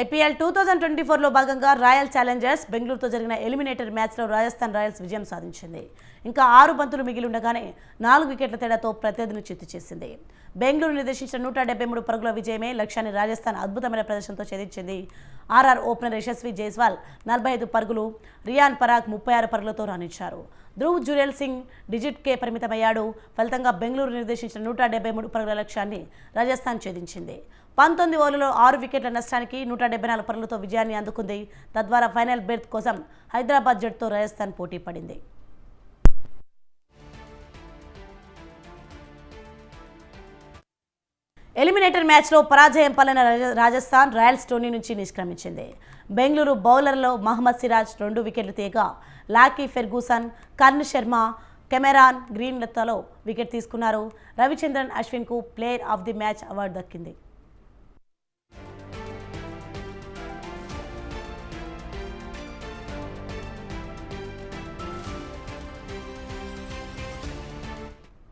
IPL two thousand twenty ఫోర్లో భాగంగా royal Challengers బెంగళూరుతో జరిగిన ఎలిమినేటర్ మ్యాచ్లో రాజస్థాన్ రాయల్స్ విజయం సాధించింది. ఇంకా ఆరు బంతులు మిగిలి ఉండగానే నాలుగు వికెట్ల తేడాతో ప్రత్యర్థిని చిత్తు చేసింది. బెంగళూరు నిర్దేశించిన నూట డెబ్బై మూడు పరుగుల విజయమే లక్ష్యాన్ని రాజస్థాన్ అద్భుతమైన ప్రదర్శనతో ఛేదించింది ఆర్ఆర్ ఓపెనర్ యశస్వి జైస్వాల్ నలభై ఐదు పరుగులు రియాన్ పరాగ్ ముప్పై ఆరు పరుగులతో రాణించారు. ధ్రువ్ జురేల్ సింగ్ డిజిట్కే పరిమితమయ్యాడు. ఫలితంగా బెంగళూరు నిర్దేశించిన నూట డెబ్బై మూడు పరుగుల లక్ష్యాన్ని రాజస్థాన్ ఛేదించింది. పంతొమ్మిది ఓవర్లలో ఆరు వికెట్ల నష్టానికి నూట డెబ్బై నాలుగు పరుగులతో విజయాన్ని అందుకుంది. తద్వారా ఫైనల్ బెర్త్ కోసం హైదరాబాద్ జట్టుతో రాజస్థాన్ పోటీ పడింది. ఎలిమినేటర్ మ్యాచ్లో పరాజయం పాలన రాజస్థాన్ రాయల్స్ టోర్నీ నుంచి నిష్క్రమించింది. బెంగళూరు బౌలర్లో మహమ్మద్ సిరాజ్ రెండు వికెట్లు తీయగా Lockie Ferguson Karn Sharma Cameron గ్రీన్లతో wicket తీసుకున్నారు. Ravichandran అశ్విన్కు player of the match award దక్కింది.